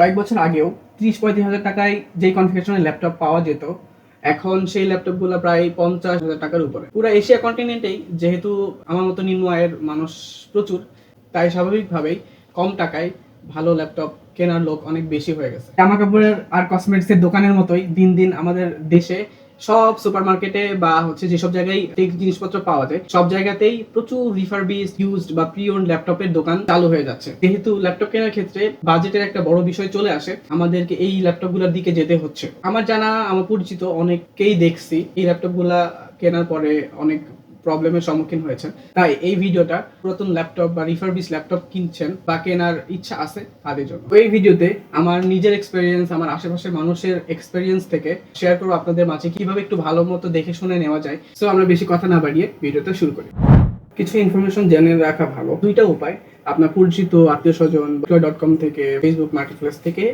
কয়েক বছর আগেও ত্রিশ পঁয়ত্রিশ হাজার টাকায় যেই কনফিগারেশনের ল্যাপটপ পাওয়া যেত, এখন সেই ল্যাপটপগুলো প্রায় পঞ্চাশ হাজার টাকার উপরে। পুরো এশিয়া কন্টিনেন্টেই যেহেতু আমার মতো নিম্ন আয়ের মানুষ প্রচুর, তাই স্বাভাবিকভাবেই কম টাকায় ভালো ল্যাপটপ কেনার লোক অনেক বেশি হয়ে গেছে। জামা কাপড়ের আর কসমেটিক্সের দোকানের মতোই দিন দিন আমাদের দেশে সব সুপার মার্কেটে বা হচ্ছে যেসব জায়গায় জিনিসপত্র পাওয়া যায়, সব জায়গাতেই প্রচুর রিফারবিস ইউজড বা প্রি ওন ল্যাপটপের দোকান চালু হয়ে যাচ্ছে। যেহেতু ল্যাপটপ কেনার ক্ষেত্রে বাজেটের একটা বড় বিষয় চলে আসে, আমাদেরকে এই ল্যাপটপগুলোর দিকে যেতে হচ্ছে। আমার জানা, আমার পরিচিত অনেককেই দেখছি, এই ল্যাপটপগুলা কেনার পরে অনেক প্রবলেমের সম্মুখীন হয়েছেন। তাই এই ভিডিওটা পুরাতন ল্যাপটপ বা রিফারবিস ল্যাপটপ কিনছেন বা কেনার ইচ্ছা আছে তাদের জন্য। এই ভিডিওতে আমার নিজের এক্সপেরিয়েন্স আমার আশেপাশের মানুষের এক্সপেরিয়েন্স থেকে শেয়ার করব আপনাদের মাঝে কীভাবে একটু ভালো মতো দেখে শুনে নেওয়া যায়। সো আমরা বেশি কথা না বাড়িয়ে ভিডিওটা শুরু করি। কিছু ইনফরমেশন জেনে রাখা ভালো। দুইটা উপায়। আপনার পরিচিত আত্মীয় স্বজন ডট কম থেকে ফেসবুক মার্কেট প্লেস থেকে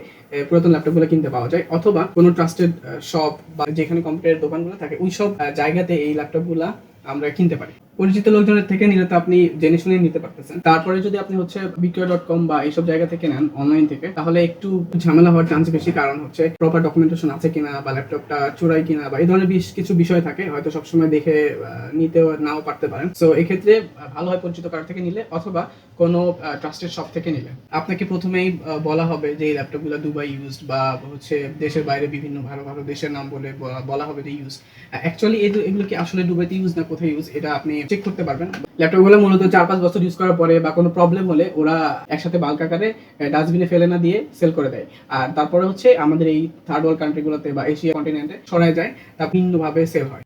পুরাতন ল্যাপটপগুলো কিনতে পাওয়া যায়। অথবা কোনো ট্রাস্টেড শপ বা যেখানে কম্পিউটারের দোকানগুলো থাকে, ওই সব জায়গাতে এই ল্যাপটপগুলা আমরা কিনতে পারি। পরিচিত লোকজনের থেকে নিলে তো আপনি জেনে শুনে নিতে পারতেছেন। তারপরে যদি আপনি হচ্ছে বিক্রয় ডট কম বা এইসব জায়গা থেকে নেন অনলাইন থেকে, তাহলে একটু ঝামেলা হওয়ার চান্স বেশি, কারণ হচ্ছে প্রপার ডকুমেন্টেশন আছে কিনা বা ল্যাপটপটা চোরাই কিনা বা এই ধরনের বেশ কিছু বিষয় থাকে, হয়তো সবসময় দেখে নিতেও নাও পারতে পারেন। সো এক্ষেত্রে ভালো হয় পরিচিত কারও থেকে নিলে, অথবা কোনো ট্রাস্টেড শপ থেকে নিলে। আপনাকে প্রথমেই বলা হবে যে এই ল্যাপটপগুলো দুবাই ইউজড বা হচ্ছে দেশের বাইরে বিভিন্ন ভালো ভালো দেশের নাম বলা- বলা হবে যে ইউজ অ্যাকচুয়ালি এগুলো কি আসলে দুবাইতে ইউজ না কোথায় ইউজ এটা আপনি চেক করতে পারবেন। ল্যাপটপগুলো মূলত চার পাঁচ বছর ইউজ করার পরে বা কোনো প্রবলেম হলে ওরা একসাথে বাল্ক আকারে ডাস্টবিনে ফেলে না দিয়ে সেল করে দেয়। আর তারপরে হচ্ছে আমাদের এই থার্ড ওয়ার্ল্ড কান্ট্রিগুলোতে বা এশিয়া কন্টিনেন্টে ছড়ায় যায়, তা ভিন্নভাবে সেল হয়।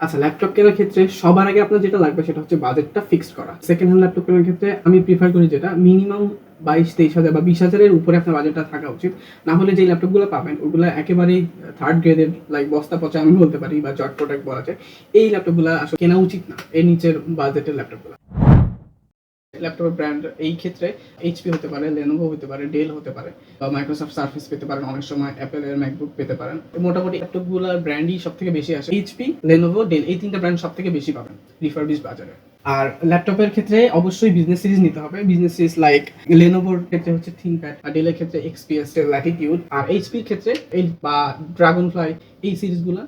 আচ্ছা ল্যাপটপ কেনার ক্ষেত্রে সবার আগে আপনার যেটা লাগবে সেটা হচ্ছে বাজেটটা ফিক্সড করা। সেকেন্ড হ্যান্ড ল্যাপটপ কেনার ক্ষেত্রে আমি প্রিফার করি যেটা মিনিমাম বাইশ, তেইশ হাজার বা বিশ হাজারের উপরে আপনার বাজেটটা থাকা উচিত। না হলে যে ল্যাপটপগুলো পাবেন, ওগুলো একেবারেই থার্ড গ্রেডের লাইক বস্তা পচা আমি বলতে পারি বা জট প্রোডাক্ট বলা যায়, এই ল্যাপটপগুলো আসলে কেনা উচিত না এর নিচের বাজেটের ল্যাপটপগুলো ল্যাপটপের ব্র্যান্ড এই ক্ষেত্রে এইচপি হতে পারে লেনোভো হতে পারে ডেল হতে পারে, বা মাইক্রোসফট সার্ফেস পেতে পারেন, অনেক সময় অ্যাপেলের ম্যাকবুক পেতে পারেন। মোটামুটি ল্যাপটপগুলোর ব্র্যান্ডই সব থেকে বেশি আসে এইচপি লেনোভো ডেল এই তিনটা ব্র্যান্ড সব থেকে বেশি পাবেন রিফারবিশ বাজারে। আর ল্যাপটপের ক্ষেত্রে অবশ্যই বিজনেস সিরিজ নিতে হবে। বিজনেস সিরিজ লাইক লেনোভোর ক্ষেত্রে হচ্ছে থিঙ্কপ্যাড আর ডেলের ক্ষেত্রে এক্সপিএস ল্যাটিটিউড আর এইচপির ক্ষেত্রে এই বা ড্রাগন ফ্লাই এই সিরিজগুলো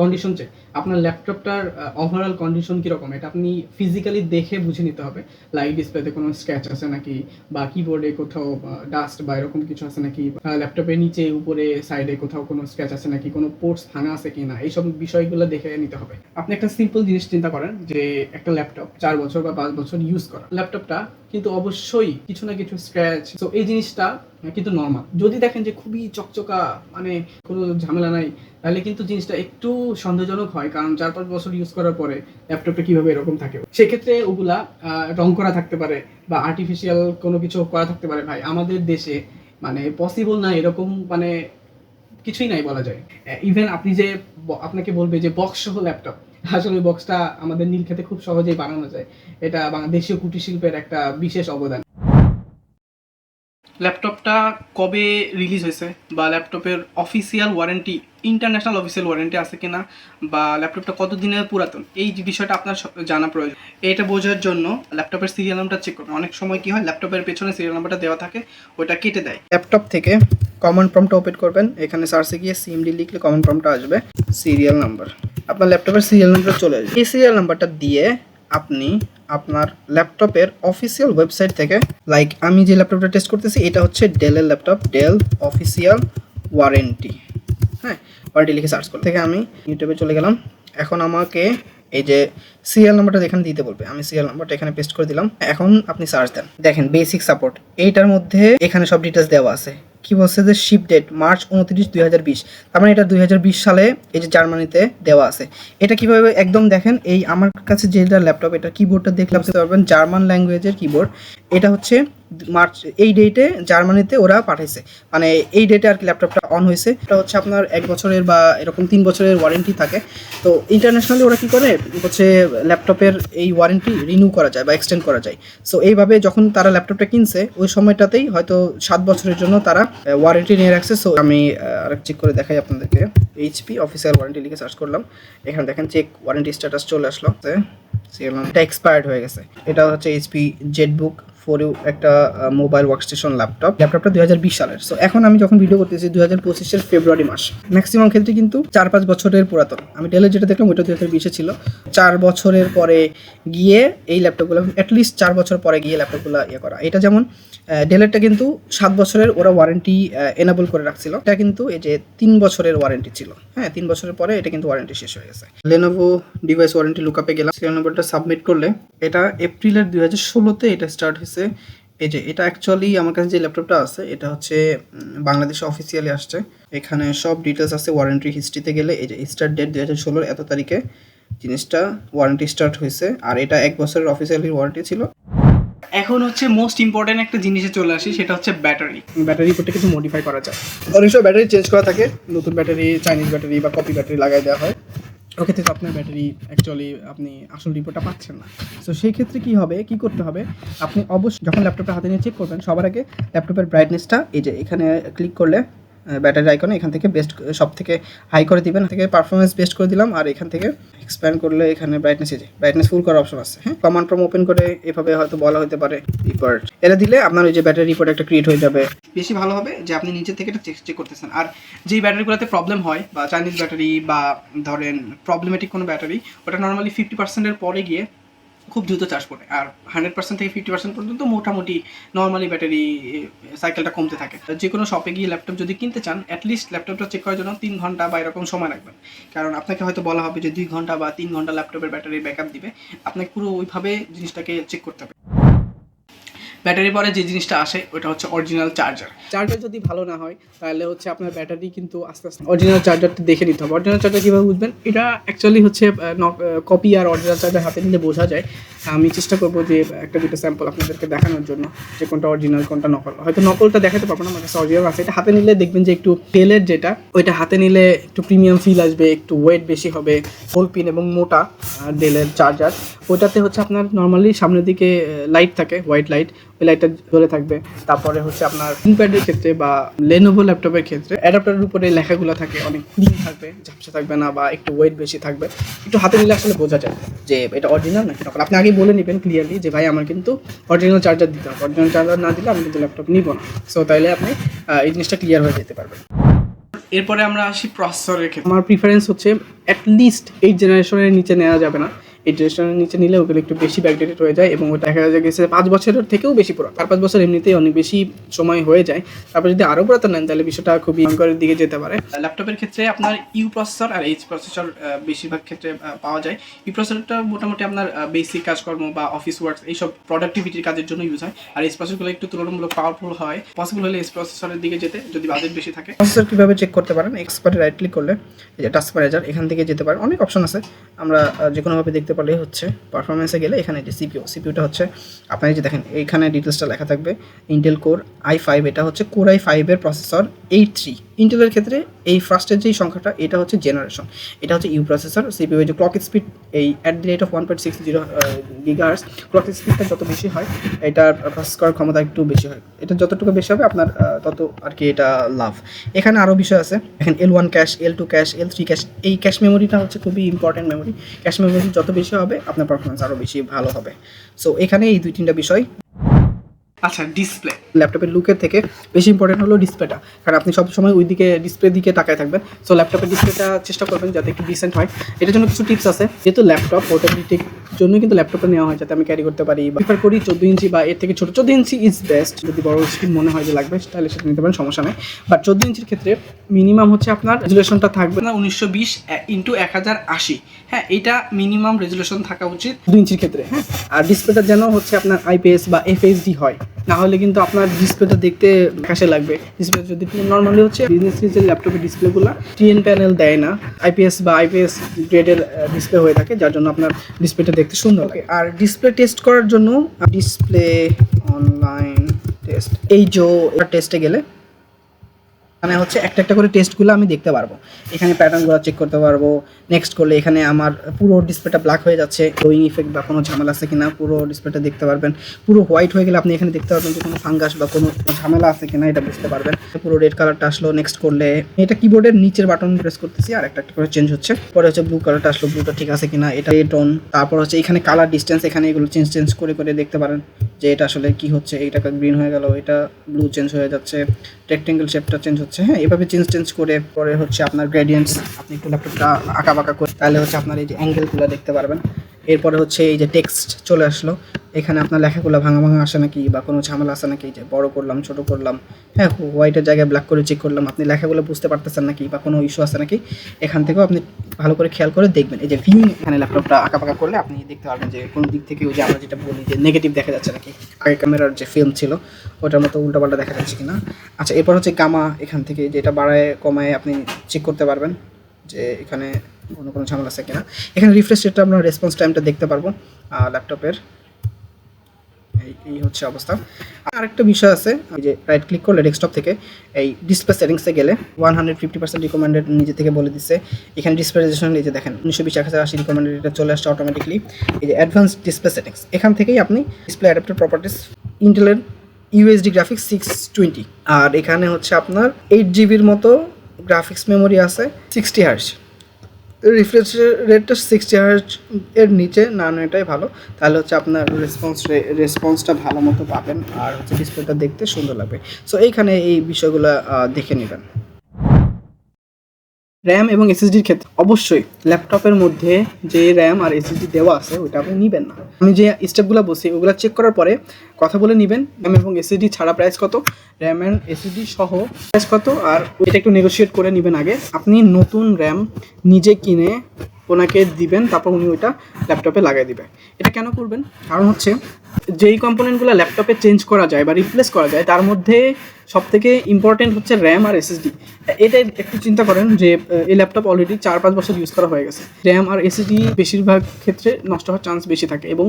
কন্ডিশন চেক আপনার ল্যাপটপটার ওভারঅল কন্ডিশন কীরকম? এটা আপনি ফিজিক্যালি দেখে বুঝে নিতে হবে। লাইক ডিসপ্লেতে কোনো স্ক্র্যাচ আছে নাকি? বা কিবোর্ডে কোথাও ডাস্ট বা এরকম কিছু আছে নাকি? ল্যাপটপের নিচে, উপরে সাইডে কোথাও কোনো স্ক্র্যাচ আছে নাকি? কোনো পোর্টস ভাঙা আছে কি না এইসব বিষয়গুলো দেখে নিতে হবে। আপনি একটা সিম্পল জিনিস চিন্তা করেন যে, একটা ল্যাপটপ চার বছর বা পাঁচ বছর ইউজ করা। ল্যাপটপটা কিন্তু অবশ্যই কিছু না কিছু স্ক্র্যাচ তো এই জিনিসটা কিন্তু নর্মাল যদি দেখেন যে খুবই চকচকা মানে কোনো ঝামেলা নাই, তাহলে কিন্তু জিনিসটা একটু সন্দেহজনক হয়, কারণ চার পাঁচ বছর ইউজ করার পরে ল্যাপটপটা কীভাবে এরকম থাকে। সেক্ষেত্রে ওগুলা রং করা থাকতে পারে বা আর্টিফিশিয়াল কোনো কিছু করা থাকতে পারে ভাই। আমাদের দেশে মানে পসিবল না এরকম মানে কিছুই নাই বলা যায়। ইভেন আপনি যে আপনাকে বলবে যে বক্স সহ ল্যাপটপ আসলে বক্সটা আমাদের নীলক্ষেতে খুব সহজেই বানানো যায়। এটা বাংলাদেশীয় কুটির শিল্পের একটা বিশেষ অবদান। ল্যাপটপটা কবে রিলিজ হয়েছে বা ল্যাপটপের official warranty international official warranty আছে কিনা বা ল্যাপটপটা কত দিনের পুরাতন এই যে বিষয়টা আপনার জানা প্রয়োজন। এটা বোঝার জন্য ল্যাপটপের সিরিয়াল নাম্বারটা চেক করবেন অনেক সময় কি হয় ল্যাপটপের পেছনে সিরিয়াল নাম্বারটা দেওয়া থাকে ওটা কেটে দেয়। ল্যাপটপ থেকে কমন প্রম্পটা ওপেন করবেন। এখানে সার্চে গিয়ে সিএমডি লিখলে কমন প্রম্পটা আসবে সিরিয়াল নাম্বার আপনার ল্যাপটপের সিরিয়াল নাম্বার চলে আসবে। এই সিরিয়াল নাম্বারটা দিয়ে আপনি আপনার ল্যাপটপের অফিসিয়াল ওয়েবসাইট থেকে লাইক আমি যে ল্যাপটপটা টেস্ট করতেছি, এটা হচ্ছে ডেলের ল্যাপটপ ডেল অফিসিয়াল ওয়ারেন্টি হ্যাঁ ওয়ারেন্টি লিখে সার্চ করতে থেকে আমি ইউটিউবে চলে গেলাম। এখন আমাকে এই যে সিরিয়াল নাম্বারটা এখানে দিতে বলবে। আমি সিরিয়াল নাম্বারটা এখানে পেস্ট করে দিলাম। এখন আপনি সার্চ দেন। দেখেন বেসিক সাপোর্ট এইটার মধ্যে এখানে সব ডিটেলস দেওয়া আছে। কি বলছে যে শিপ ডেট মার্চ উনত্রিশ, দুই হাজার বিশ। তার মানে এটা দুই হাজার বিশ সালে এই যে জার্মানিতে দেওয়া আছে। এটা কীভাবে একদম দেখেন, এই আমার কাছে যেটা ল্যাপটপ এটা কিবোর্ডটা দেখলাম পারবেন, জার্মান ল্যাঙ্গুয়েজের কিবোর্ড এটা হচ্ছে মার্চ, এই ডেটে জার্মানিতে ওরা পাঠাইছে। মানে এই ডেটে আর কি ল্যাপটপটা অন হয়েছে এটা হচ্ছে আপনার এক বছরের বা এরকম তিন বছরের ওয়ারেন্টি থাকে। তো ইন্টারন্যাশনালি ওরা কি করে? হচ্ছে ল্যাপটপের এই ওয়ারেন্টি রিনিউ করা যায় বা এক্সটেন্ড করা যায়। সো এইভাবে যখন তারা ল্যাপটপটা কিনছে, ওই সময়টাতেই হয়তো সাত বছরের জন্য তারা ওয়ারেন্টি নিয়ে রাখছে। সো আমি আরেক চেক করে দেখাই আপনাদেরকে। এইচপি অফিসিয়াল ওয়ারেন্টি লিখে সার্চ করলাম। এখানে দেখেন চেক ওয়ারেন্টি স্ট্যাটাস চলে আসলো। এটা এক্সপায়ার্ড হয়ে গেছে। এটা হচ্ছে এইচপি জেটবুক ফোর ইউ একটা মোবাইল ওয়ার্কস্টেশন ল্যাপটপ ল্যাপটপটা দুই হাজার বিশ সালের। সো এখন আমি যখন ভিডিও করতেছি, দুই হাজার পঁচিশের ফেব্রুয়ারি মাস ম্যাক্সিমাম ক্ষেত্রে কিন্তু চার পাঁচ বছরের পুরাতন। আমি ডেলে যেটা দেখলাম, ওইটা দুই হাজার বিশে ছিল। চার বছরের পরে গিয়ে এই ল্যাপটপগুলো অ্যাটলিস্ট চার বছর পরে গিয়ে ল্যাপটপগুলো ইয়ে করা। এটা যেমন ডেলেরটা কিন্তু সাত বছরের ওরা ওয়ারেন্টি এনাবল করে রাখছিল। এটা কিন্তু এই যে তিন বছরের ওয়ারেন্টি ছিল। হ্যাঁ তিন বছরের পরে এটা কিন্তু ওয়ারেন্টি শেষ হয়ে গেছে। লেনোভো ডিভাইস ওয়ারেন্টি লুকআপে গেলাম। নম্বরটা সাবমিট করলে এটা এপ্রিলের দুই হাজার ষোলোতে এটা স্টার্ট হয়েছে। এই যে এটা অ্যাকচুয়ালি আমার কাছে যে ল্যাপটপটা আছে এটা হচ্ছে বাংলাদেশে অফিসিয়ালি আসছে। এখানে সব ডিটেলস আছে ওয়ারেন্টি হিস্ট্রিতে গেলে। এই যে স্টার্ট ডেট দুই হাজার ষোলোর এত তারিখে জিনিসটা ওয়ারেন্টি স্টার্ট হয়েছে। আর এটা এক বছরের অফিসিয়ালি ওয়ারেন্টি ছিল। এখন হচ্ছে মোস্ট ইম্পর্টেন্ট একটা জিনিসে চলে আসি সেটা হচ্ছে ব্যাটারি ব্যাটারি করতে কিছু মডিফাই করা যায়। অনেক সময় ব্যাটারি চেঞ্জ করা থাকে। নতুন ব্যাটারি চাইনিজ ব্যাটারি বা কপি ব্যাটারি লাগাই দেওয়া হয়। ওক্ষেত্রে তো আপনার ব্যাটারি অ্যাকচুয়ালি আপনি আসল রিপোর্টটা পাচ্ছেন না। তো সেই ক্ষেত্রে কি হবে? কী করতে হবে? আপনি অবশ্যই যখন ল্যাপটপটা হাতে নিয়ে চেক করবেন, সবার আগে ল্যাপটপের ব্রাইটনেসটা এই যে এখানে ক্লিক করলে ব্যাটারি আইকনে এখান থেকে বেস্ট সব থেকে হাই করে দিবেন। থেকে পারফরমেন্স বেস্ট করে দিলাম আর এখান থেকে এক্সপ্যান্ড করলে এখানে ব্রাইটনেস যে ব্রাইটনেস ফুল করার অপশন আছে হ্যাঁ? কমান্ড প্রম ওপেন করে এভাবে হয়তো বলা হতে পারে রিপোর্ট এটা দিলে আপনার ওই যে ব্যাটারি রিপোর্ট একটা ক্রিয়েট হয়ে যাবে। বেশি ভালো হবে যে আপনি নিজে থেকে এটা চেক চেক করতেছেন। আর যেই ব্যাটারিগুলোতে প্রবলেম হয় বা চাইনিজ ব্যাটারি বা ধরেন প্রবলেমেটিক কোনো ব্যাটারি ওটা নর্মালি ফিফটি পার্সেন্টের পরে গিয়ে খুব দ্রুত চার্জ পড়ে। আর হান্ড্রেড পার্সেন্ট থেকে ফিফটি পার্সেন্ট পর্যন্ত মোটামুটি নর্মালি ব্যাটারি সাইকেলটা কমতে থাকে। তো যে কোনো শপে গিয়ে ল্যাপটপ যদি কিনতে চান অ্যাটলিস্ট ল্যাপটপটা চেক করার জন্য তিন ঘণ্টা বা এরকম সময় রাখবেন কারণ আপনাকে হয়তো বলা হবে যে দুই ঘণ্টা বা তিন ঘণ্টা ল্যাপটপের ব্যাটারি ব্যাকআপ দিবে। আপনাকে পুরো ওইভাবে জিনিসটাকে চেক করতে হবে। ব্যাটারি পরে যে জিনিসটা আসে ওটা হচ্ছে অরিজিনাল চার্জার চার্জার যদি ভালো না হয়, তাহলে হচ্ছে আপনার ব্যাটারি কিন্তু আস্তে আস্তে অরিজিনাল চার্জারটা দেখে নিতে হবে। অরিজিনাল চার্জার কীভাবে বুঝবেন এটা অ্যাকচুয়ালি হচ্ছে কপি আর অরিজিনাল চার্জার হাতে নিলে বোঝা যায়। আমি চেষ্টা করব যে একটা দুটো স্যাম্পল আপনাদেরকে দেখানোর জন্য যে কোনটা অরিজিনাল কোনটা নকল। হয়তো নকলটা দেখাতে পারব না, আমার কাছে অরিজিনাল আছে। এটা হাতে নিলে দেখবেন যে একটু তেলের যেটা, ওইটা হাতে নিলে একটু প্রিমিয়াম ফিল আসবে, একটু ওয়েট বেশি হবে হোল পিন এবং মোটা ডেলের চার্জার ওইটাতে হচ্ছে আপনার নর্মালি সামনের দিকে লাইট থাকে হোয়াইট লাইট লাইটটা জ্বলে থাকবে। তারপরে হচ্ছে আপনার প্যাডের ক্ষেত্রে বা লেনোভো ল্যাপটপের ক্ষেত্রে অ্যাডাপ্টারের উপরে লেখাগুলো থাকে, অনেক ক্লিন থাকবে, ঝাপসা থাকবে না বা একটু ওয়েট বেশি থাকবে। একটু হাতে নিলে আসলে বোঝা যায় যে এটা অরিজিনাল নাকি নকল। আপনি আগে বলে নেবেন ক্লিয়ারলি যে, ভাই, আমার কিন্তু অরিজিনাল চার্জার দিতে হবে। অরিজিনাল চার্জার না দিলে আমি কিন্তু ল্যাপটপ নিব না। সো তাইলে আপনি এই জিনিসটা ক্লিয়ার হয়ে যেতে পারবেন। এরপরে আমরা আসি প্রসেসরের ক্ষেত্রে। আমার প্রিফারেন্স হচ্ছে অ্যাটলিস্ট এইট জেনারেশনের নিচে নেওয়া যাবে না। এই জেনারেশনের নিচে নিলে ওগুলো একটু বেশি ব্যাকডেটেড হয়ে যায় এবং ওটা দেখা যায় গেছে পাঁচ বছরের থেকেও বেশি পুরো চার পাঁচ বছর এমনিতেই অনেক বেশি সময় হয়ে যায়। তারপর যদি আরও পুরাতন নেন তাহলে বিষয়টা খুবই ভয়ঙ্করের দিকে যেতে পারে। ল্যাপটপের ক্ষেত্রে আপনার ইউ প্রসেসর আর এইচ প্রসেসর বেশিরভাগ ক্ষেত্রে পাওয়া যায়। ইউ প্রসেসরটা মোটামুটি আপনার বেসিক কাজকর্ম বা অফিস ওয়ার্ক এইসব প্রোডাক্টিভিটির কাজের জন্য ইউজ হয়। আর এইচ প্রসেসরগুলো একটু তুলনামূলক পাওয়ারফুল হয়। পসিবল হলে এইচ প্রসেসরের দিকে যেতে যদি বাজেট বেশি থাকে। প্রসেসর কীভাবে চেক করতে পারেন? এক্সপার্টে রাইট ক্লিক করলে যে টাচ ম্যানেজার এখান থেকে যেতে পারেন। অনেক অপশন আছে। আমরা যে কোনোভাবে দেখতে পারলেই হচ্ছে পারফরমেন্সে গেলে এখানে যে সিপিও সিপিউটা হচ্ছে, আপনার যে দেখেন, এইখানে ডিটেলসটা লেখা থাকবে ইন্টেল কোর আই ফাইভ এটা হচ্ছে কোর আই ফাইভের প্রসেসর এইট থ্রি ইন্টেলের ক্ষেত্রে এই ফার্স্টের যেই সংখ্যাটা, এটা হচ্ছে জেনারেশন এটা হচ্ছে ইউ প্রসেসর সিপিউ যে ক্লক স্পিড এই at the rate of one point six zero gigahertz clock স্পিডটা যত বেশি হয়, এটার প্রসেস করার ক্ষমতা একটু বেশি হয়। এটা যতটুকু বেশি হবে, আপনার তত আর কি এটা লাভ। এখানে আরও বিষয় আছে এখানে L one cache L two cache L three cache এই ক্যাশ মেমোরিটা হচ্ছে খুবই ইম্পর্টেন্ট মেমোরি ক্যাশ মেমোরি যত বেশি হবে আপনার পারফরমেন্স আরও বেশি ভালো হবে। সো এখানে এই দুই তিনটা বিষয় আচ্ছা ডিসপ্লে ল্যাপটপের লুকের থেকে বেশি ইম্পর্টেন্ট হলো ডিসপ্লেটা কারণ আপনি সবসময় ওই দিকে ডিসপ্লের দিকে তাকায় থাকবেন। সো ল্যাপটপের ডিসপ্লেটা চেষ্টা করবেন যাতে একটু ডিসেন্ট হয়। এটার জন্য কিছু টিপস আছে। যেহেতু ল্যাপটপ পোর্টেবিলিটির জন্য কিন্তু ল্যাপটপটা নেওয়া হয়, যাতে আমি ক্যারি করতে পারি প্রিফার করি চোদ্দ ইঞ্চি বা এর থেকে ছোটো। চোদ্দ ইঞ্চি ইজ বেস্ট যদি বড় স্ক্রিন মনে হয় যে লাগবে, তাহলে সেটা নিতে পারেন, সমস্যা নেই। বাট চোদ্দ ইঞ্চির ক্ষেত্রে মিনিমাম হচ্ছে আপনার রেজুলেশনটা থাকবে না উনিশশো বিশ ইন্টু এক হাজার আশি। হ্যাঁ এটা মিনিমাম রেজুলেশন থাকা উচিত। দু ইঞ্চির ক্ষেত্রে হ্যাঁ। আর ডিসপ্লেটা যেন হচ্ছে আপনার আইপিএস বা এফএসডি হয়। না হলে কিন্তু আপনার ডিসপ্লেটা দেখতে কাছে লাগবে। ডিসপ্লে যদি নর্মালি হচ্ছে বিজনেস সিরিজের ল্যাপটপের ডিসপ্লেগুলো টিএন প্যানেল দেয় না আইপিএস বা আইপিএস গ্রেডের ডিসপ্লে হয়ে থাকে, যার জন্য আপনার ডিসপ্লেটা দেখতে সুন্দর লাগে। আর ডিসপ্লে টেস্ট করার জন্য ডিসপ্লে অনলাইন টেস্ট এই জো টেস্টে গেলে মানে হচ্ছে একটা একটা করে টেস্টগুলো আমি দেখতে পারব। এখানে প্যাটার্নগুলো চেক করতে পারব। নেক্সট করলে এখানে আমার পুরো ডিসপ্লেটা ব্ল্যাক হয়ে যাচ্ছে। গ্লোয়িং ইফেক্ট বা কোনো ঝামেলা আছে কিনা, পুরো ডিসপ্লেটা দেখতে পারবেন। পুরো হোয়াইট হয়ে গেলে আপনি এখানে দেখতে পারবেন যে কোনো ফাঙ্গাস বা কোনো ঝামেলা আছে কিনা, এটা বুঝতে পারবেন। পুরো রেড কালারটা আসলো নেক্সট করলে এটা কিবোর্ডের নিচের বাটন প্রেস করতেছি আর একটা একটা করে চেঞ্জ হচ্ছে। পরে হচ্ছে ব্লু কালারটা আসলো ব্লুটা ঠিক আছে কিনা, এটা টোন তারপর হচ্ছে এখানে কালার ডিস্টেন্স এখানে এগুলো চেঞ্জ চেঞ্জ করে করে দেখতে পারেন যে এটা আসলে কি হচ্ছে, এইটা গ্রিন হয়ে গেল, এটা ব্লু চেঞ্জ হয়ে যাচ্ছে রেক্টেঙ্গেল শেপটা চেঞ্জ হচ্ছে। হ্যাঁ এভাবে চেঞ্জ চেঞ্জ করে পরে হচ্ছে আপনার গ্রেডিয়েন্টস আপনি একটু ল্যাপটপটা আঁকা বাঁকা করে, তাহলে হচ্ছে আপনার এই যে অ্যাঙ্গেলগুলো দেখতে পারবেন। এরপরে হচ্ছে এই যে টেক্সট চলে আসলো। এখানে আপনার লেখাগুলো ভাঙা ভাঙা আসে নাকি বা কোনো ঝামেলা আসে নাকি? যে বড় করলাম, ছোট করলাম হ্যাঁ হোয়াইটের জায়গায় ব্ল্যাক করে চেক করলাম, আপনি লেখাগুলো বুঝতে পারতেছেন নাকি বা কোনো ইস্যু আছে নাকি? এখান থেকেও আপনি ভালো করে খেয়াল করে দেখবেন। এই যে ভিউ এখানে ল্যাপটপটা আঁকা পাকা করলে আপনি দেখতে পারবেন যে কোনো দিক থেকে ওই যে আমরা যেটা বলি যে নেগেটিভ দেখা যাচ্ছে নাকি। আগে ক্যামেরার যে ফিল্ম ছিল, ওটার মতো উল্টাপাল্টা দেখা যাচ্ছে কিনা। আচ্ছা এরপর হচ্ছে গামা এখান থেকে যেটা বাড়ায়, কমায়, আপনি চেক করতে পারবেন যে এখানে কোনো কোনো ঝামেলা আছে কিনা। এখানে রিফ্রেশ রেটটা আমরা রেসপন্স টাইমটা দেখতে পারব ল্যাপটপের এই এই হচ্ছে অবস্থা। আরেকটা বিষয় আছে যে রাইট ক্লিক করলে ডেস্কটপ থেকে এই ডিসপ্লে সেটিংসে গেলে one hundred fifty percent recommended নিজে থেকে বলে দিচ্ছে এখানে ডিসপ্লে রেজেশন এই যে দেখেন, উনিশশো বিশ, এক হাজার আশি রিকমেন্ডেড এটা চলে আসছে অটোমেটিকলি এই যে অ্যাডভান্স ডিসপ্লে সেটিংস এখান থেকেই আপনি ডিসপ্লে অ্যাডাপ্টার প্রপার্টিস ইন্টেলের ইউএসডি গ্রাফিক্স সিক্স টোয়েন্টি আর এখানে হচ্ছে আপনার এইট জিবির মতো গ্রাফিক্স মেমোরি আছে সিক্সটি হার্স রিফ্রেশ রেটটা সিক্সটি হার্জ এর নিচে। না নেওয়াটাই ভালো। তাহলে হচ্ছে আপনার রেসপন্স রেসপন্সটা ভালো মতো পাবেন। আর হচ্ছে ডিসপ্লেটা দেখতে সুন্দর লাগবে। সো এইখানে এই বিষয়গুলো দেখে নেবেন। র্যাম এবং এসএসডির ক্ষেত্রে অবশ্যই ল্যাপটপের মধ্যে যে র্যাম আর এসএসডি দেওয়া আছে, ওইটা আপনি নেবেন না। আমি যে স্টেপগুলো বসি ওগুলো চেক করার পরে কথা বলে নেবেন র্যাম এবং এসএসডি ছাড়া প্রাইস কত র্যাম অ্যান্ড এসএসডি সহ প্রাইস কত, আর ওইটা একটু নেগোশিয়েট করে নেবেন আগে। আপনি নতুন র্যাম নিজে কিনে ওনাকে দিবেন, তারপর উনি ওইটা ল্যাপটপে লাগাই দিবে। এটা কেন করবেন? কারণ হচ্ছে, যেই কম্পোনেন্টগুলো ল্যাপটপে চেঞ্জ করা যায় বা রিপ্লেস করা যায়, তার মধ্যে সব থেকে ইম্পর্টেন্ট হচ্ছে র্যাম আর এসএসডি এটা একটু চিন্তা করেন যে এই ল্যাপটপ অলরেডি চার পাঁচ বছর ইউজ করা হয়ে গেছে। র্যাম আর এসএসডি বেশিরভাগ ক্ষেত্রে নষ্ট হওয়ার চান্স বেশি থাকে এবং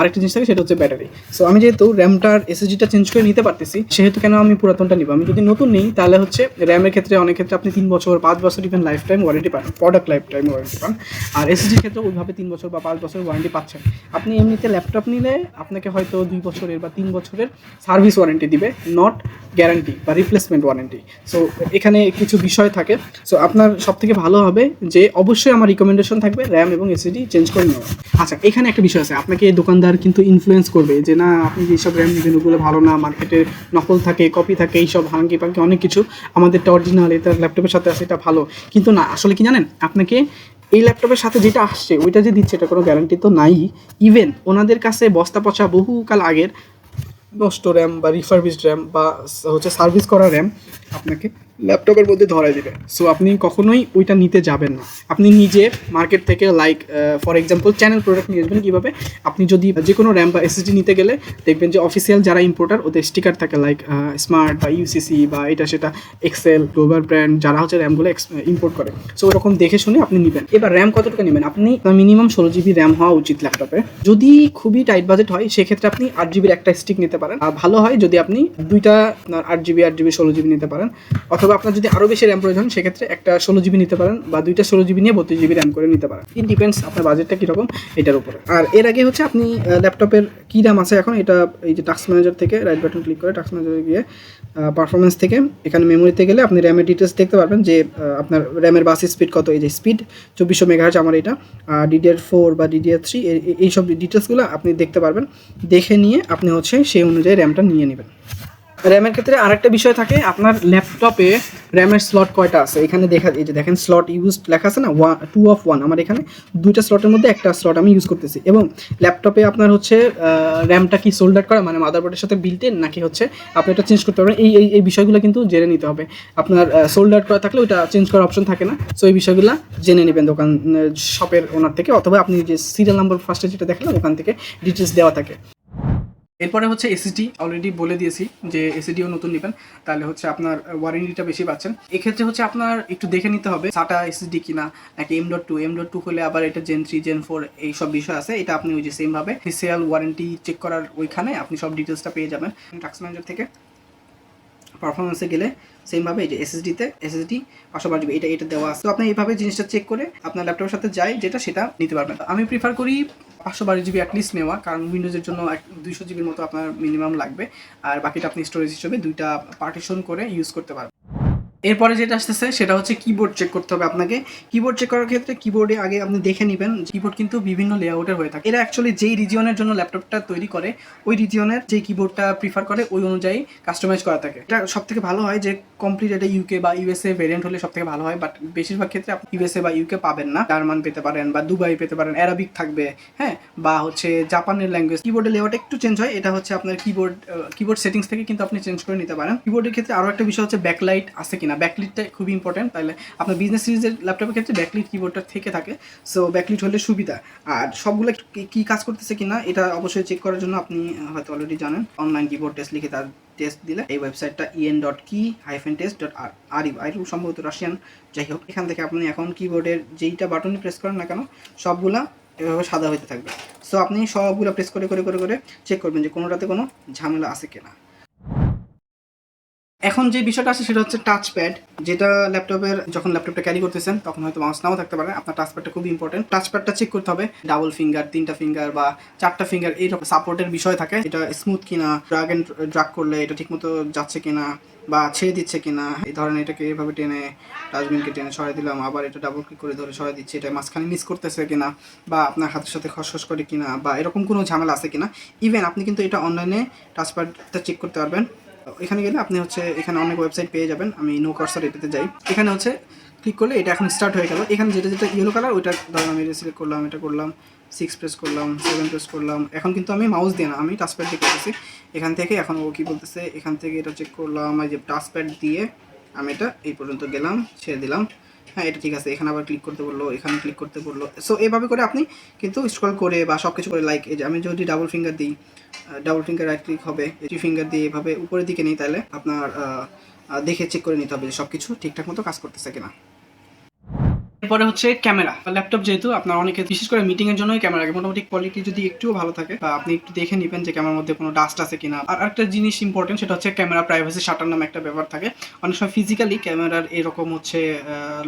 আরেকটা জিনিস থাকে, সেটা হচ্ছে ব্যাটারি সো আমি যেহেতু র্যামটা আর এসএসডিটা চেঞ্জ করে নিতে পারতেছি, সেহেতু কেন আমি পুরাতনটা নিব? আমি যদি নতুন নিই, তাহলে হচ্ছে র্যামের ক্ষেত্রে অনেক ক্ষেত্রে আপনি তিন বছর, পাঁচ বছর ইভেন লাইফ টাইম ওয়ারেন্টি পান প্রোডাক্ট লাইফ টাইম ওয়ারেন্টি পান। আর এসএসডির ক্ষেত্রে ওইভাবে তিন বছর বা পাঁচ বছর ওয়ারেন্টি পাচ্ছেন আপনি এমনিতে ল্যাপটপ নিলে আপনাকে হয়তো দুই বছরের বা তিন বছরের সার্ভিস ওয়ারেন্টি দিবে নট গ্যারান্টি বা রিপ্লেসমেন্ট ওয়ারেন্টি সো এখানে কিছু বিষয় থাকে। সো আপনার সব থেকে ভালো হবে যে, অবশ্যই আমার রিকমেন্ডেশন থাকবে র্যাম এবং এসএসডি চেঞ্জ করে নেওয়া আচ্ছা এখানে একটা বিষয় আছে। আপনাকে দোকানদার কিন্তু ইনফ্লুয়েন্স করবে যে, না, আপনি যেসব র্যাম নেবেন? ওগুলো ভালো না। মার্কেটে নকল থাকে কপি থাকে, এইসব হাঙ্কি পাঙ্কি অনেক কিছু। আমাদেরটা অরিজিনাল এটা ল্যাপটপের সাথে আছে, এটা ভালো। কিন্তু না, আসলে কি জানেন? আপনাকে এই ল্যাপটপের সাথে যেটা আসছে, ওইটা যে দিচ্ছে, এটা কোনো গ্যারান্টি তো নাই। ইভেন ওনাদের কাছে বস্তা পচা বহুকাল আগের নষ্ট র্যাম বা রিফার্বিশ র্যাম বা হচ্ছে সার্ভিস করা র্যাম আপনাকে ল্যাপটপের মধ্যে ধরাই দেবে। সো আপনি কখনোই ওইটা নিতে যাবেন না। আপনি নিজে মার্কেট থেকে like for example channel product নিয়ে আসবেন কীভাবে? আপনি যদি যে কোনো র্যাম বা এসএসডি নিতে গেলে দেখবেন যে অফিসিয়াল যারা ইম্পোর্টার ওদের স্টিকার থাকে লাইক স্মার্ট বা ইউসিসি বা এটা সেটা এক্সেল গ্লোবাল ব্র্যান্ড যারা হচ্ছে র্যামগুলো ইম্পোর্ট করে। সো ওরকম দেখে শুনে আপনি নেবেন। এবার র্যাম কতটুকু নেবেন? আপনি মিনিমাম ষোলো জিবি র্যাম হওয়া উচিত ল্যাপটপে যদি খুবই টাইট বাজেট হয়, সেক্ষেত্রে আপনি আট জিবির একটা স্টিক নিতে পারেন। আর ভালো হয় যদি আপনি দুইটা আট জিবি আট জিবি ষোলো জিবি নিতে পারেন। অথবা আপনার যদি আরও বেশি র্যাম প্রয়োজন সেক্ষেত্রে একটা ষোলো জিবি নিতে পারেন বা দুইটা ষোলো জিবি নিয়ে বত্রিশ জিবি র্যাম করে নিতে পারেন। ইট ডিপেন্ডস আপনার বাজেটটা কীরকম এটার উপরে। আর এর আগে হচ্ছে আপনি ল্যাপটপের কী র্যাম আছে এখন, এটা এই যে টাস্ক ম্যানেজার থেকে রাইট বাটন ক্লিক করে টাস্ক ম্যানেজারে গিয়ে পারফরমেন্স থেকে এখানে মেমোরিতে গেলে আপনি র্যামের ডিটেলস দেখতে পারবেন যে আপনার র্যামের বাস স্পিড কত, এই যে স্পিড চব্বিশশো মেগাহার্জ আমার এটা ডিডিআর ফোর বা ডিডিআর থ্রি এইসব ডিটেলসগুলো আপনি দেখতে পারবেন। দেখে নিয়ে আপনি হচ্ছে সেই অনুযায়ী র্যামটা নিয়ে নেবেন। র্যামের ক্ষেত্রে আরেকটা বিষয় থাকে, আপনার ল্যাপটপে র্যামের স্লট কয়টা আছে? এখানে দেখা, এই যে দেখেন স্লট ইউজ লেখা আছে না ওয়ান টু অফ ওয়ান আমার এখানে দুইটা স্লটের মধ্যে একটা স্লট আমি ইউজ করতেছি। এবং ল্যাপটপে আপনার হচ্ছে র্যামটা কি সোল্ডার করা? মানে মাদারবোর্ডের সাথে বিল্টেন নাকি হচ্ছে আপনি এটা চেঞ্জ করতে পারবেন? এই এই এই বিষয়গুলো কিন্তু জেনে নিতে হবে। আপনার সোল্ডার করা থাকলে ওটা চেঞ্জ করার অপশন থাকে না। সো এই বিষয়গুলো জেনে নেবেন দোকান শপের ওনার থেকে, অথবা আপনি যে সিরিয়াল নাম্বার ফার্স্টে যেটা দেখালাম, ওখান থেকে ডিটেলস দেওয়া থাকে। এরপরে হচ্ছে এসএসডি অলরেডি বলে দিয়েছি যে এসএসডিও নতুন নেবেন, তাহলে হচ্ছে আপনার ওয়ারেন্টিটা বেশি পাচ্ছেন। এক্ষেত্রে হচ্ছে আপনার একটু দেখে নিতে হবে সাটা এসিডি কিনা, নাকি M dot two M dot two হলে আবার এটা জেন থ্রি জেন ফোর এই সব বিষয় আছে, এটা আপনি ওই যে সেমভাবে অফিসিয়াল ওয়ারেন্টি চেক করার ওইখানে আপনি সব ডিটেলসটা পেয়ে যাবেন। টাক্স ম্যানেজার থেকে পারফরমেন্সে গেলে সেমভাবে এই যে এসএসডিতে এসএসডি পাঁচশো বারো জিবি এটা এটা দেওয়া আছে। তো আপনি এইভাবে জিনিসটা চেক করে আপনার ল্যাপটপের সাথে যায় যেটা সেটা নিতে পারবেন। আমি প্রিফার করি পাঁচশো বারো জিবি অ্যাটলিস্ট নেওয়া, কারণ উইন্ডোজের জন্য দুইশো জিবির মতো আপনার মিনিমাম লাগবে। আর বাকিটা আপনি স্টোরেজ হিসেবে দুইটা পার্টিশন করে ইউজ করতে পারবেন। এরপরে যেটা আসতেছে, সেটা হচ্ছে কিবোর্ড চেক করতে হবে আপনাকে। কিবোর্ড চেক করার ক্ষেত্রে কিবোর্ডে আগে আপনি দেখে নেবেন কিবোর্ড কিন্তু বিভিন্ন লেআউটের হয়ে থাকে। এরা অ্যাকচুয়ালি যেই রিজিয়নের জন্য ল্যাপটপটা তৈরি করে, ওই রিজিয়নের যে কিবোর্ডটা প্রিফার করে, ওই অনুযায়ী কাস্টমাইজ করা থাকে। এটা সব থেকে ভালো হয় যে কমপ্লিট এটা ইউকে বা ইউএসএ ভেরিয়েন্ট হলে সব থেকে ভালো হয় বাট বেশিরভাগ ক্ষেত্রে আপনি ইউএসএ বা ইউকে পাবেন না। জার্মান পেতে পারেন বা দুবাই পেতে পারেন অ্যারাবিক থাকবে হ্যাঁ? বা হচ্ছে জাপানের ল্যাঙ্গুয়েজ কিবোর্ডের লেআউট একটু চেঞ্জ হয়, এটা হচ্ছে আপনার কিবোর্ড কিবোর্ড সেটিংস থেকে কিন্তু আপনি চেঞ্জ করে নিতে পারেন। কিবোর্ডের ক্ষেত্রে আরও একটা বিষয় হচ্ছে ব্যাকলাইট আছে কিনা। ব্যাকলিটটা খুবই ইম্পর্টেন্ট তাহলে আপনার বিজনেস সিরিজের ল্যাপটপের ক্ষেত্রে ব্যাকলিট কিবোর্ডটা থেকে থাকে সো ব্যাকলিট হলে সুবিধা। আর সবগুলো কি- কাজ করতেছে কিনা, এটা অবশ্যই চেক করার জন্য আপনি হয়তো অলরেডি জানেন। অনলাইন কিবোর্ড টেস্ট লিখে তার টেস্ট দিলে, এই ওয়েবসাইটটা EN dot key hyphen test dot R আর আইরু সম্ভবত রাশিয়ান। যাই হোক, এখান থেকে আপনি এখন কিবোর্ডের যেইটা বাটনই প্রেস করেন না কেন, সবগুলা এভাবে সাদা হইতে থাকবে। সো আপনি সবগুলো প্রেস করে করে করে করে চেক করবেন যে কোনোটাতে কোনো ঝামেলা আছে কিনা। এখন যে বিষয়টা আছে সেটা হচ্ছে টাচ প্যাড যেটা ল্যাপটপের যখন ল্যাপটপটা ক্যারি করতেছেন, তখন হয়তো মাউস নাও থাকতে পারে। আপনার টাচ প্যাডটা খুব ইম্পর্টেন্ট টাচ প্যাডটা চেক করতে হবে ডাবল ফিঙ্গার তিনটা ফিঙ্গার বা চারটা ফিঙ্গার এইরকম সাপোর্টের বিষয় থাকে। এটা স্মুথ কিনা ড্রাগ এন্ড ড্রাগ করলে এটা ঠিকমতো যাচ্ছে কিনা বা ছেড়ে দিচ্ছে কিনা, এই ধরেন এটাকে এভাবে টেনে ডাস্টবিনকে টেনে সরাই দিলাম, আবার এটা ডাবল ক্লিক করে ধরে সরাই দিচ্ছে, এটা মাঝখানে মিস করতেছে কিনা বা আপনার হাতের সাথে খসখস করে কিনা বা এরকম কোনো ঝামেলা আছে কিনা। ইভেন আপনি কিন্তু এটা অনলাইনে টাচপ্যাডটা চেক করতে পারবেন। এখানে গেলে আপনি হচ্ছে এখানে অনেক ওয়েবসাইট পেয়ে যাবেন। আমি নো কার্সার এটাতে যাই। এখানে হচ্ছে ক্লিক করলে এটা এখন স্টার্ট হয়ে গেল। এখানে যেটা যেটা ইয়েলো কালার ওইটা ধরুন আমি এটা সিলেক্ট করলাম, এটা করলাম সিক্স প্রেস করলাম সেভেন প্রেস করলাম। এখন কিন্তু আমি মাউস দিয়ে না, আমি টাচপ্যাড দিয়ে করতেছি। এখান থেকে এখন ও কী বলতেছে, এখান থেকে এটা চেক করলাম, এই যে টাচপ্যাড দিয়ে আমি এটা এই পর্যন্ত গেলাম, ছেড়ে দিলাম। হ্যাঁ এটা ঠিক আছে, এখানে আবার ক্লিক করতে বলল, এখানে ক্লিক করতে বলল। সো এভাবে করে আপনি কিন্তু স্ক্রল করে বা সব কিছু করে লাইক এই যে আমি যদি ডাবল ফিঙ্গার দিই ডাবল ফিঙ্গার রাইট ক্লিক হবে। থ্রি ফিঙ্গার দিয়ে এভাবে উপরের দিকে নিই তাহলে আপনার দেখে চেক করে নিতে হবে যে সব কিছু ঠিকঠাক মতো কাজ করতেছে কিনা। এরপরে হচ্ছে ক্যামেরা ল্যাপটপ যেহেতু, আপনার অনেকে বিশেষ করে মিটিং এর জন্যই ক্যামেরা মোটামুটি কোয়ালিটি যদি একটুও ভালো থাকে, বা আপনি একটু দেখে নেবেন যে ক্যামেরার মধ্যে কোনো ডাস্ট আছে কিনা। আর একটা জিনিস ইম্পর্টেন্ট সেটা হচ্ছে ক্যামেরা প্রাইভেসি শাটার নামে একটা ব্যাপার থাকে। অনেক সময় ফিজিক্যালি ক্যামেরার এরকম হচ্ছে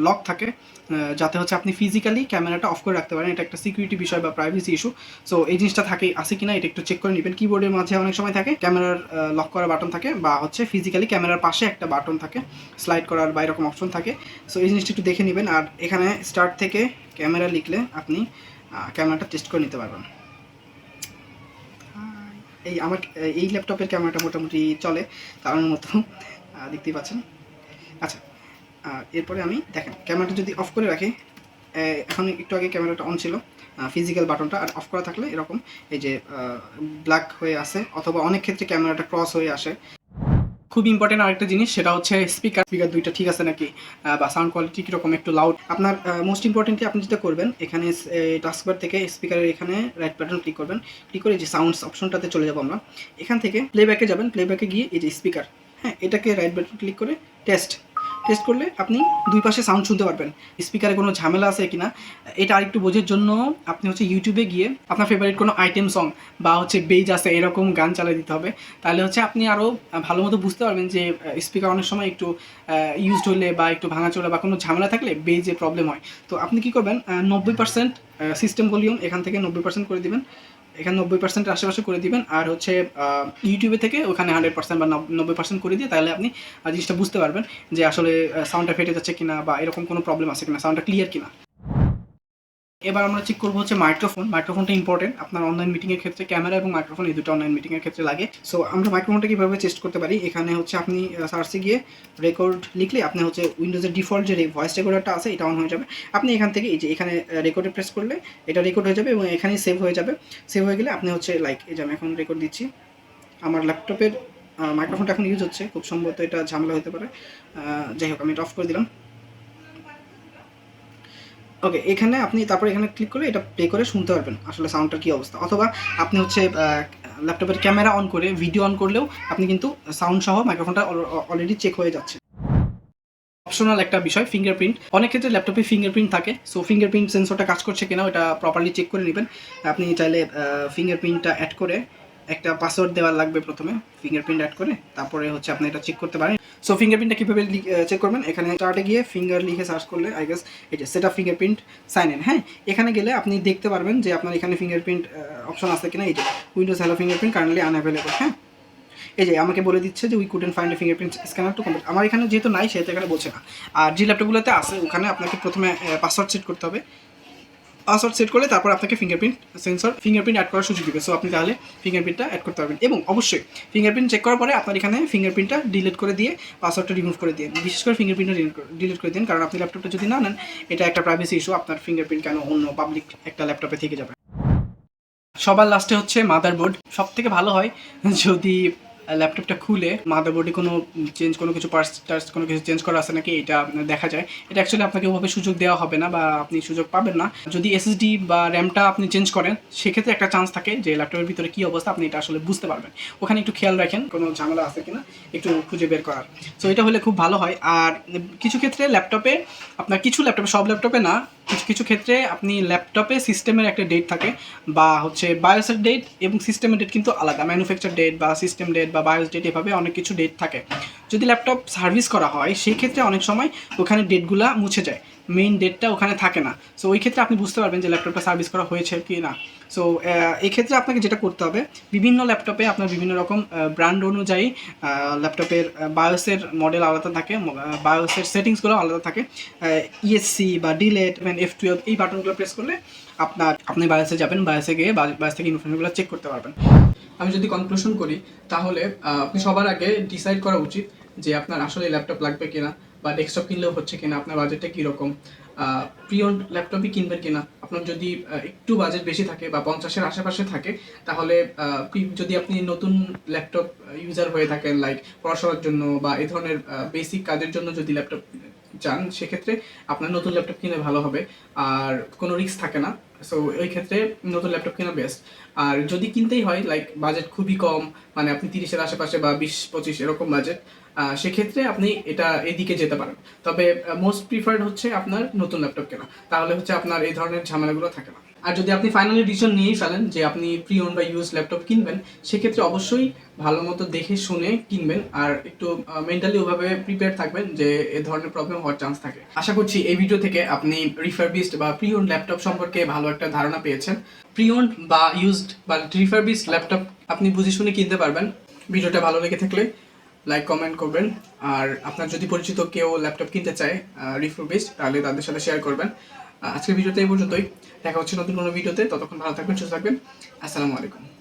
লক থাকে। যাতে হচ্ছে আপনি ফিজিক্যালি ক্যামেরাটা অফ করে রাখতে পারেন। এটা একটা সিকিউরিটি বিষয় বা প্রাইভেসি ইস্যু সো এই জিনিসটা থাকে, আছে কিনা এটা একটু চেক করে নেবেন। কিবোর্ডের মাঝে অনেক সময় থাকে ক্যামেরার লক করার বাটন থাকে বা হচ্ছে ফিজিক্যালি ক্যামেরার পাশে একটা বাটন থাকে স্লাইড করার বা এরকম অপশন থাকে। সো এই জিনিসটা একটু দেখে নেবেন। আর এখানে স্টার্ট থেকে ক্যামেরা লিখলে আপনি ক্যামেরাটা টেস্ট করে নিতে পারবেন। এই আমার, এই ল্যাপটপের ক্যামেরাটা মোটামুটি চলে, তার মতো। দেখতেই পাচ্ছেন? আচ্ছা আর এরপরে আমি, দেখেন ক্যামেরাটা যদি অফ করে রাখি এখন একটু আগে ক্যামেরাটা অন ছিল ফিজিক্যাল বাটনটা আর অফ করা থাকলে এরকম, এই যে ব্ল্যাক হয়ে আসে অথবা অনেক ক্ষেত্রে ক্যামেরাটা ক্রস হয়ে আসে। খুব ইম্পর্টেন্ট আরেকটা জিনিস, সেটা হচ্ছে স্পিকার স্পিকার দুইটা ঠিক আছে নাকি? বা সাউন্ড কোয়ালিটি কীরকম, একটু লাউড আপনার মোস্ট ইম্পর্টেন্টলি আপনি যেটা করবেন, এখানে টাস্কবার থেকে স্পিকারের এখানে রাইট বাটন ক্লিক করবেন। ক্লিক করে যে সাউন্ডস অপশনটাতে চলে যাব আমরা। এখান থেকে প্লেব্যাকে যাবেন প্লেব্যাকে গিয়ে এই যে স্পিকার হ্যাঁ এটাকে রাইট বাটন ক্লিক করে টেস্ট টেস্ট করলে আপনি দুই পাশে সাউন্ড শুনতে পারবেন। স্পিকারে কোনো ঝামেলা আছে কিনা? এটা আরেকটু বোঝার জন্য আপনি হচ্ছে ইউটিউবে গিয়ে আপনার ফেভারিট কোনো আইটেম সং বা হচ্ছে বেজ আছে, এরকম গান চালিয়ে দিতে হবে। তাহলে হচ্ছে আপনি আরও ভালো মতো বুঝতে পারবেন যে স্পিকার অনেক সময় একটু ইউজড হলে বা একটু ভাঙা চলে বা কোনো ঝামেলা থাকলে বেজে প্রবলেম হয়। তো আপনি কি করবেন নব্বই পার্সেন্ট সিস্টেম ভলিউম এখান থেকে নব্বই পার্সেন্ট করে দিবেন। এখানে নব্বই পার্সেন্টের আশেপাশে করে দিবেন। আর হচ্ছে ইউটিউবে থেকে ওখানে হান্ড্রেড পার্সেন্ট বা নব্বই পার্সেন্ট করে দিয়ে তাহলে আপনি জিনিসটা বুঝতে পারবেন যে আসলে সাউন্ডটা ফেটে যাচ্ছে কিনা বা এরকম কোনো প্রবলেম আছে কিনা সাউন্ডটা ক্লিয়ার কিনা। এবার আমরা চেক করব হচ্ছে মাইক্রোফোন মাইক্রোফোনটা ইম্পর্টেন্ট আপনার অনলাইন মিটিংয়ের ক্ষেত্রে ক্যামেরা এবং মাইক্রোফোন এই দুটো অনলাইন মিটিংয়ের ক্ষেত্রে লাগে। সো আমরা মাইক্রোফোনটা কীভাবে চেস্ট করতে পারি? এখানে হচ্ছে আপনি সার্চে গিয়ে রেকর্ড লিখলে আপনি হচ্ছে উইন্ডোজের ডিফল্ট যে ভয়েস রেকর্ডারটা আছে, এটা অন হয়ে যাবে। আপনি এখান থেকে এই যে এখানে রেকর্ডে প্রেস করলে এটা রেকর্ড হয়ে যাবে এবং এখানেই সেভ হয়ে যাবে। সেভ হয়ে গেলে আপনি হচ্ছে লাইক এই যে আমি এখন রেকর্ড দিচ্ছি, আমার ল্যাপটপের মাইক্রোফোনটা এখন ইউজ হচ্ছে। খুব সম্ভবত এটা ঝামেলা হতে পারে। যাই হোক, আমি এটা অফ করে দিলাম। ওকে এখানে আপনি তারপরে এখানে ক্লিক করে এটা প্লে করে শুনতে পারবেন আসলে সাউন্ডটার কী অবস্থা। অথবা আপনি হচ্ছে ল্যাপটপের ক্যামেরা অন করে ভিডিও অন করলেও আপনি কিন্তু সাউন্ড সহ মাইক্রোফোনটা অলরেডি চেক হয়ে যাচ্ছে। অপশনাল একটা বিষয় ফিঙ্গারপ্রিন্ট অনেক ক্ষেত্রে ল্যাপটপে ফিঙ্গারপ্রিন্ট থাকে সো ফিঙ্গারপ্রিন্ট সেন্সরটা কাজ করছে কিনা ওটা প্রপারলি চেক করে নেবেন। আপনি চাইলে ফিঙ্গারপ্রিন্টটা অ্যাড করে একটা পাসওয়ার্ড দেওয়া লাগবে প্রথমে ফিঙ্গারপ্রিন্ট অ্যাড করে, তারপরে হচ্ছে আপনি এটা চেক করতে পারেন। সো ফিঙ্গারপ্রিন্টটা কীভাবে চেক করবেন? এখানে স্টার্টে গিয়ে ফিঙ্গার লিখে সার্চ করলে আই গেস এই যে সেট ফিঙ্গারপ্রিন্ট সাইন ইন হ্যাঁ? এখানে গেলে আপনি দেখতে পারবেন যে আপনার এখানে ফিঙ্গারপ্রিন্ট অপশন আছে কিনা। এই যে Windows hello fingerprint currently unavailable হ্যাঁ? এই যে আমাকে বলে দিচ্ছে যে we couldn't find fingerprint scanner to complete আমার এখানে যেহেতু নাই, সেহেতু এখানে বলছে না। আর যে ল্যাপটপগুলোতে আছে, ওখানে আপনাকে প্রথমে পাসওয়ার্ড সেট করতে হবে। পাসওয়ার্ড সেট করলে তারপর আপনাকে ফিঙ্গারপ্রিন্ট সেন্সর ফিঙ্গারপ্রিন্ট অ্যাড করার সুযোগ দিবে। সো আপনি তাহলে ফিঙ্গারপ্রিন্টটা অ্যাড করতে পারবেন। এবং অবশ্যই ফিঙ্গারপ্রিন্ট চেক করার পরে আপনার এখানে ফিঙ্গারপ্রিন্টটা ডিলিট করে দিয়ে পাসওয়ার্ডটা রিমুভ করে দিন বিশেষ করে ফিঙ্গারপ্রিন্টটা ডিলিট করে দিন। কারণ আপনি ল্যাপটপটা যদি না নেন, এটা একটা প্রাইভেসি ইস্যু আপনার ফিঙ্গারপ্রিন্ট কেন অন্য পাবলিক একটা ল্যাপটপে থেকে যাবে? সবার লাস্টে হচ্ছে মাদারবোর্ড সব থেকে ভালো হয় যদি ল্যাপটপটা খুলে মাদারবোর্ডে কোনো চেঞ্জ কোনো কিছু পার্স টার্স কোনো কিছু চেঞ্জ করা আছে নাকি এটা দেখা যায়। এটা অ্যাকচুয়ালি আপনাকে ওভাবে সুযোগ দেওয়া হবে না বা আপনি সুযোগ পাবেন না। যদি এসএসডি বা র্যামটা আপনি চেঞ্জ করেন, সেক্ষেত্রে একটা চান্স থাকে যে ল্যাপটপের ভিতরে কী অবস্থা, আপনি এটা আসলে বুঝতে পারবেন। ওখানে একটু খেয়াল রাখেন, কোনো ঝামেলা আছে কিনা, একটু খুঁজে বের করার। সো এটা হলে খুব ভালো হয়। আর কিছু ক্ষেত্রে ল্যাপটপে আপনার, কিছু ল্যাপটপে সব ল্যাপটপে না, কিছু কিছু ক্ষেত্রে আপনি ল্যাপটপে সিস্টেমের একটা ডেট থাকে বা হচ্ছে বায়োসের ডেট এবং সিস্টেমের ডেট কিন্তু আলাদা। ম্যানুফ্যাকচার ডেট বা সিস্টেম ডেট বা বায়োস ডেট এভাবে অনেক কিছু ডেট থাকে। যদি ল্যাপটপ সার্ভিস করা হয়, সেই ক্ষেত্রে অনেক সময় ওখানে ডেটগুলা মুছে যায়। মেইন ডেটটা ওখানে থাকে না। সো ওই ক্ষেত্রে আপনি বুঝতে পারবেন যে ল্যাপটপটা সার্ভিস করা হয়েছে কি না। সো এই ক্ষেত্রে আপনাকে যেটা করতে হবে, বিভিন্ন ল্যাপটপে আপনার বিভিন্ন রকম ব্র্যান্ড অনুযায়ী ল্যাপটপের বায়োসের মডেল আলাদা থাকে বায়োসের সেটিংসগুলো আলাদা থাকে। ইএসসি বা ডিলেট এফ টুয়েলভ এই বাটনগুলো প্রেস করলে আপনার, আপনি বায়োসে যাবেন বায়োসে গিয়ে বায়োস থেকে ইনফরমেশনগুলো চেক করতে পারবেন। আমি যদি কনক্লুশন করি, তাহলে আপনি সবার আগে ডিসাইড করা উচিত যে আপনার আসলে ল্যাপটপ লাগবে কিনা বা ডেস্কটপ কিনলেও হচ্ছে কিনা, আপনার বাজেটটা কীরকম। প্রিয় ল্যাপটপই কিনবেন কিনা, আপনার যদি একটু বাজেট বেশি থাকে বা পঞ্চাশের আশেপাশে থাকে, তাহলে যদি আপনি নতুন ল্যাপটপ ইউজার হয়ে থাকেন লাইক পড়াশোনার জন্য বা এ ধরনের বেসিক কাজের জন্য যদি ল্যাপটপ চান, সেক্ষেত্রে আপনার নতুন ল্যাপটপ কিনে ভালো হবে। আর কোনো রিস্ক থাকে না। সো ওই ক্ষেত্রে নতুন ল্যাপটপ কেনা বেস্ট আর যদি কিনতেই হয় লাইক বাজেট খুবই কম মানে আপনি তিরিশের আশেপাশে বা বিশ, পঁচিশ এরকম বাজেট সেক্ষেত্রে আপনি এটা এদিকে যেতে পারেন। তবে মোস্ট প্রিফার্ড হচ্ছে আপনার নতুন ল্যাপটপ কেনা। তাহলে হচ্ছে আপনার এই ধরনের ঝামেলাগুলো থাকে না। আর যদি আপনি ফাইনালি ডিসিশন নিয়েই ফেলেন যে আপনি প্রি ওন বা ইউজ ল্যাপটপ কিনবেন, সেক্ষেত্রে অবশ্যই ভালো মতো দেখে শুনে কিনবেন আর একটু মেন্টালি ওভাবে প্রিপেয়ার থাকবেন যে এ ধরনের প্রবলেম হওয়ার চান্স থাকে। আশা করছি এই ভিডিও থেকে আপনি রিফারবিস্ট বা প্রি ওন ল্যাপটপ সম্পর্কে ভালো একটা ধারণা পেয়েছেন। প্রি ওন বা ইউজড বা রিফারবিস্ট ল্যাপটপ আপনি বুঝে শুনে কিনতে পারবেন। ভিডিওটা ভালো লেগে থাকলে লাইক কমেন্ট করবেন। আর আপনার যদি পরিচিত কেউ ল্যাপটপ কিনতে চায় রিফারবিস্ট তাহলে তাদের সাথে শেয়ার করবেন। আজকের ভিডিওতে এই পর্যন্তই। দেখা হচ্ছে নতুন কোনো ভিডিওতে। ততক্ষণ ভালো থাকবেন, সুস্থ থাকবেন। আসসালামু আলাইকুম।